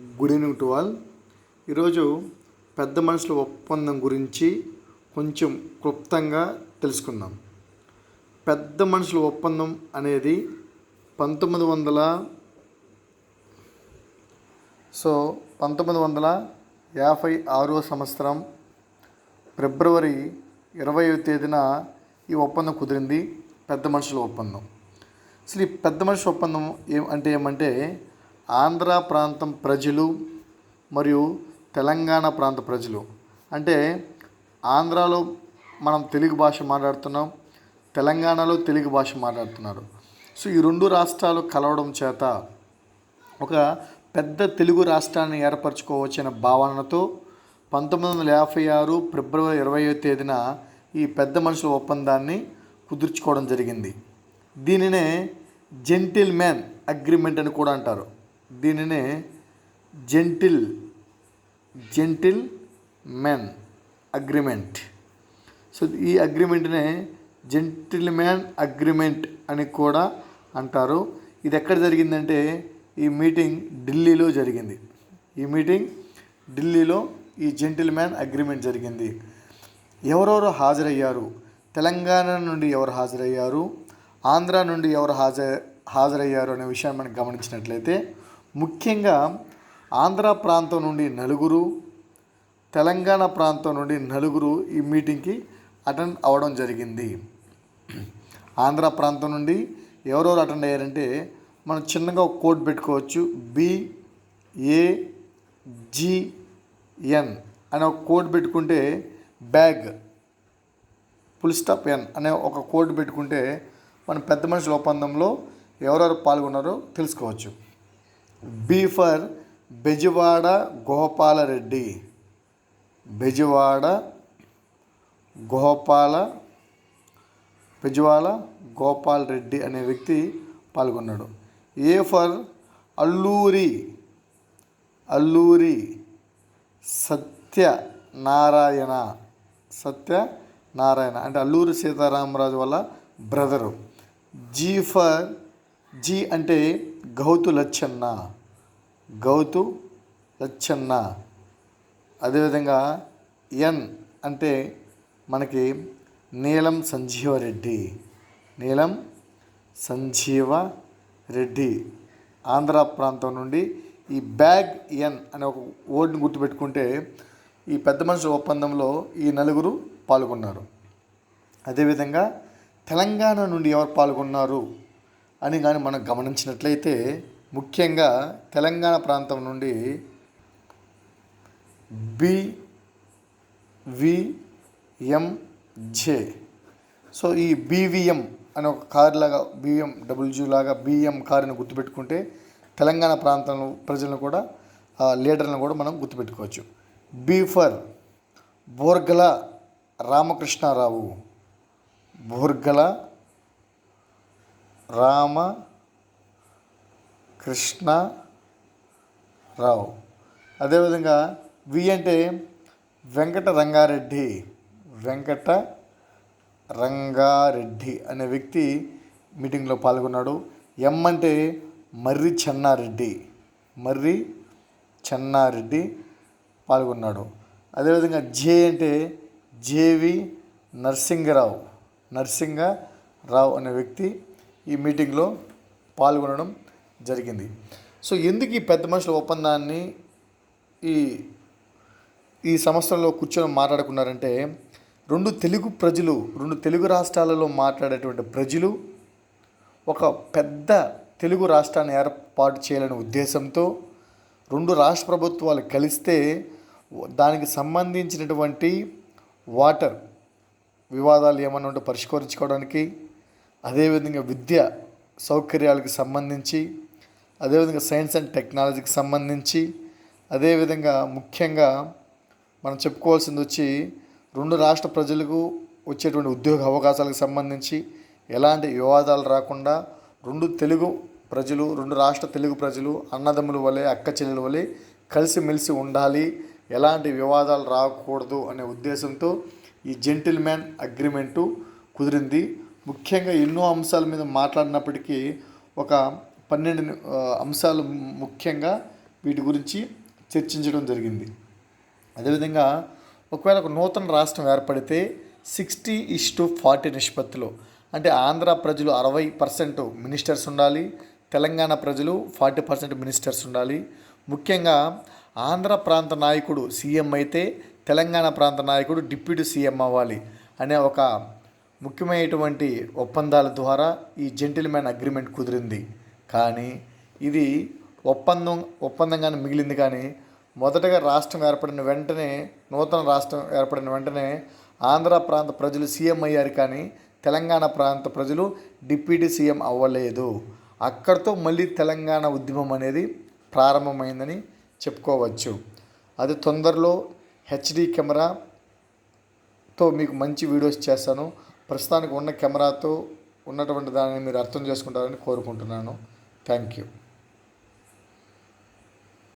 Good evening to all. ఈరోజు పెద్ద మనుషుల ఒప్పందం గురించి కొంచెం క్లుప్తంగా తెలుసుకుందాం. పెద్ద మనుషుల ఒప్పందం అనేది పంతొమ్మిది వందల సో పంతొమ్మిది వందల యాభై ఆరో సంవత్సరం ఫిబ్రవరి ఇరవై తేదీన ఈ ఒప్పందం కుదిరింది పెద్ద మనుషుల ఒప్పందం. అసలు ఈ పెద్ద మనుషుల ఒప్పందం ఏం అంటే ఏమంటే ఆంధ్ర ప్రాంతం ప్రజలు మరియు తెలంగాణ ప్రాంత ప్రజలు. అంటే ఆంధ్రాలో మనం తెలుగు భాష మాట్లాడుతున్నాం తెలంగాణలో తెలుగు భాష మాట్లాడుతున్నారు. సో ఈ రెండు రాష్ట్రాలు కలవడం చేత ఒక పెద్ద తెలుగు రాష్ట్రాన్ని ఏర్పరచుకోవచ్చనే భావనతో పంతొమ్మిది వందల యాభై ఆరు ఫిబ్రవరి ఇరవై తేదీన ఈ పెద్ద మనుషుల ఒప్పందాన్ని కుదుర్చుకోవడం జరిగింది. దీనినే జెంటిల్ మ్యాన్ అగ్రిమెంట్ అని కూడా అంటారు. దీనినే gentle gentleman agreement. So ఈ అగ్రిమెంట్నే జెంటిల్ మ్యాన్ అగ్రిమెంట్ అని కూడా అంటారు. ఇది ఎక్కడ జరిగిందంటే ఈ మీటింగ్ ఢిల్లీలో జరిగింది. ఈ మీటింగ్ ఢిల్లీలో ఈ జెంటిల్ మ్యాన్ అగ్రిమెంట్ జరిగింది. ఎవరెవరు హాజరయ్యారు? తెలంగాణ నుండి ఎవరు హాజరయ్యారు? ఆంధ్ర నుండి ఎవరు హాజ హాజరయ్యారు అనే విషయాన్ని మనం గమనించినట్లయితే ముఖ్యంగా ఆంధ్ర ప్రాంతం నుండి నలుగురు తెలంగాణ ప్రాంతం నుండి నలుగురు ఈ మీటింగ్కి అటెండ్ అవ్వడం జరిగింది. ఆంధ్ర ప్రాంతం నుండి ఎవరెవరు అటెండ్ అయ్యారంటే మనం చిన్నగా ఒక కోడ్ పెట్టుకోవచ్చు. బిఏజిఎన్ అనే ఒక కోడ్ పెట్టుకుంటే బ్యాగ్ ఫుల్ స్టాప్ ఎన్ అనే ఒక కోడ్ పెట్టుకుంటే మన పెద్ద మనుషుల ఒప్పందంలో ఎవరెవరు పాల్గొన్నారో తెలుసుకోవచ్చు. B for Bezawada Gopalareddy. Bezawada Gopala Bezawada Gopal Reddy అనే వ్యక్తి పాల్గొన్నాడు. ఏ ఫర్ అల్లూరి అల్లూరి సత్యనారాయణ సత్యనారాయణ అంటే అల్లూరి సీతారామరాజు వల్ల బ్రదరు. జీ ఫర్ జీ అంటే గౌతు లచ్చన్న. గౌతు లచ్చన్న. అదేవిధంగా ఎన్ అంటే మనకి నీలం సంజీవరెడ్డి. నీలం సంజీవ రెడ్డి ఆంధ్ర ప్రాంతం నుండి ఈ బ్యాగ్ ఎన్ అనే ఒక ఓడ్ని గుర్తుపెట్టుకుంటే ఈ పెద్ద మనుషుల ఒప్పందంలో ఈ నలుగురు పాల్గొన్నారు. అదేవిధంగా తెలంగాణ నుండి ఎవరు పాల్గొన్నారు? అని కానీ మనం గమనించినట్లయితే ముఖ్యంగా తెలంగాణ ప్రాంతం నుండి B V M J so ఈ బీవీఎం అనే ఒక కారు లాగా బిఎం డబ్ల్యూజీ లాగా బిఎం కారుని గుర్తుపెట్టుకుంటే తెలంగాణ ప్రాంతంలో ప్రజలను కూడా ఆ లీడర్లను కూడా మనం గుర్తుపెట్టుకోవచ్చు. B for Borgala Ramakrishnarao. బోర్గల Rama Krishna Rao. అదేవిధంగా వి అంటే వెంకట రంగారెడ్డి వెంకట రంగారెడ్డి అనే వ్యక్తి మీటింగ్లో పాల్గొన్నాడు. ఎం అంటే మర్రి చెన్నారెడ్డి. మర్రి చెన్నారెడ్డి పాల్గొన్నాడు. అదేవిధంగా జే అంటే జేవి నరసింగరావు. నరసింగరావు అనే వ్యక్తి ఈ మీటింగ్లో పాల్గొనడం జరిగింది. సో ఎందుకు ఈ పెద్ద మనుషుల ఒప్పందాన్ని ఈ ఈ సంవత్సరంలో కూర్చొని మాట్లాడుకున్నారంటే రెండు తెలుగు ప్రజలు రెండు తెలుగు రాష్ట్రాలలో మాట్లాడేటువంటి ప్రజలు ఒక పెద్ద తెలుగు రాష్ట్రాన్ని ఏర్పాటు చేయాలనే ఉద్దేశంతో రెండు రాష్ట్ర ప్రభుత్వాలు కలిస్తే దానికి సంబంధించినటువంటి వాటర్ వివాదాలు ఏమన్నా ఉంటే పరిష్కరించుకోవడానికి అదేవిధంగా విద్య సౌకర్యాలకు సంబంధించి అదేవిధంగా సైన్స్ అండ్ టెక్నాలజీకి సంబంధించి అదేవిధంగా ముఖ్యంగా మనం చెప్పుకోవాల్సింది వచ్చి రెండు రాష్ట్ర ప్రజలకు వచ్చేటువంటి ఉద్యోగ అవకాశాలకు సంబంధించి ఎలాంటి వివాదాలు రాకుండా రెండు తెలుగు ప్రజలు రెండు రాష్ట్ర తెలుగు ప్రజలు అన్నదమ్ముల వలె అక్క చెల్లెల వలె కలిసిమెలిసి ఉండాలి. ఎలాంటి వివాదాలు రాకూడదు అనే ఉద్దేశంతో ఈ జెంటిల్మ్యాన్ అగ్రిమెంటు కుదిరింది. ముఖ్యంగా ఎన్నో అంశాల మీద మాట్లాడినప్పటికీ ఒక పన్నెండు అంశాలు ముఖ్యంగా వీటి గురించి చర్చించడం జరిగింది. అదేవిధంగా ఒకవేళ ఒక నూతన రాష్ట్రం ఏర్పడితే సిక్స్టీ ఇస్ టు ఫార్టీ నిష్పత్తిలో. అంటే ఆంధ్ర ప్రజలు అరవై పర్సెంట్ మినిస్టర్స్ ఉండాలి తెలంగాణ ప్రజలు ఫార్టీ పర్సెంట్ మినిస్టర్స్ ఉండాలి. ముఖ్యంగా ఆంధ్ర ప్రాంత నాయకుడు సీఎం అయితే తెలంగాణ ప్రాంత నాయకుడు డిప్యూటీ సీఎం అవ్వాలి అనే ఒక ముఖ్యమైనటువంటి ఒప్పందాల ద్వారా ఈ జెంటిల్మెన్ అగ్రిమెంట్ కుదిరింది. కానీ ఇది ఒప్పందం ఒప్పందంగానే మిగిలింది కానీ మొదటగా రాష్ట్రం ఏర్పడిన వెంటనే నూతన రాష్ట్రం ఏర్పడిన వెంటనే ఆంధ్ర ప్రాంత ప్రజలు సీఎం అయ్యారు కానీ తెలంగాణ ప్రాంత ప్రజలు డిప్యూటీ సీఎం అవ్వలేదు. అక్కడితో మళ్ళీ తెలంగాణ ఉద్యమం అనేది ప్రారంభమైందని చెప్పుకోవచ్చు. అది తొందరలో హెచ్డి కెమెరాతో మీకు మంచి వీడియోస్ చేస్తాను. ప్రస్తుతానికి ఉన్న కెమెరాతో ఉన్నటువంటి దానిని మీరు అర్థం చేసుకుంటారని కోరుకుంటున్నాను. Thank you.